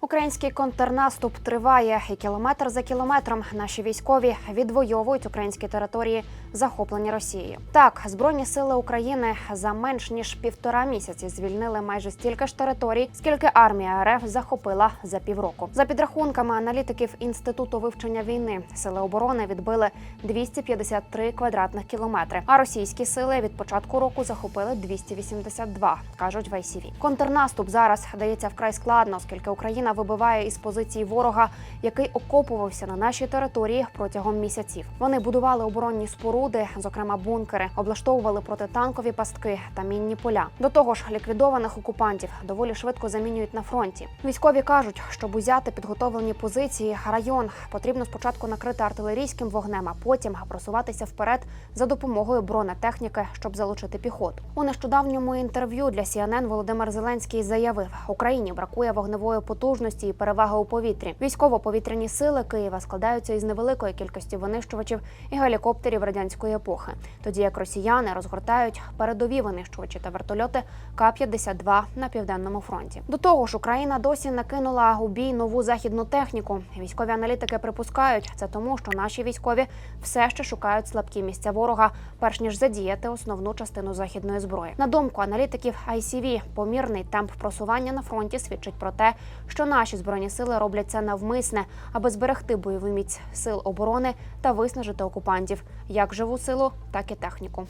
Український контрнаступ триває, і кілометр за кілометром наші військові відвоюють українські території, захоплені Росією. Так, збройні сили України за менш ніж півтора місяці звільнили майже стільки ж територій, скільки армія РФ захопила за півроку. За підрахунками аналітиків інституту вивчення війни, сили оборони відбили 253 квадратних кілометри. А російські сили від початку року захопили 282, кажуть в ICV. Контрнаступ зараз дається вкрай складно, оскільки Україна вибиває із позиції ворога, який окопувався на нашій території протягом місяців. Вони будували оборонні споруди, зокрема бункери, облаштовували протитанкові пастки та мінні поля. До того ж, ліквідованих окупантів доволі швидко замінюють на фронті. Військові кажуть, щоб узяти підготовлені позиції, район потрібно спочатку накрити артилерійським вогнем, а потім просуватися вперед за допомогою бронетехніки, щоб залучити піхоту. У нещодавньому інтерв'ю для CNN Володимир Зеленський заявив: Україні бракує вогневої потужності і переваги у повітрі. Військово-повітряні сили Києва складаються із невеликої кількості винищувачів і гелікоптерів радянської епохи, тоді як росіяни розгортають передові винищувачі та вертольоти К-52 на південному фронті. До того ж, Україна досі накинула у бій нову західну техніку. Військові аналітики припускають це тому, що наші військові все ще шукають слабкі місця ворога, перш ніж задіяти основну частину західної зброї. На думку аналітиків ICV, помірний темп просування на фронті свідчить про те, що наші збройні сили роблять це навмисне, аби зберегти бойову міць сил оборони та виснажити окупантів як живу силу, так і техніку.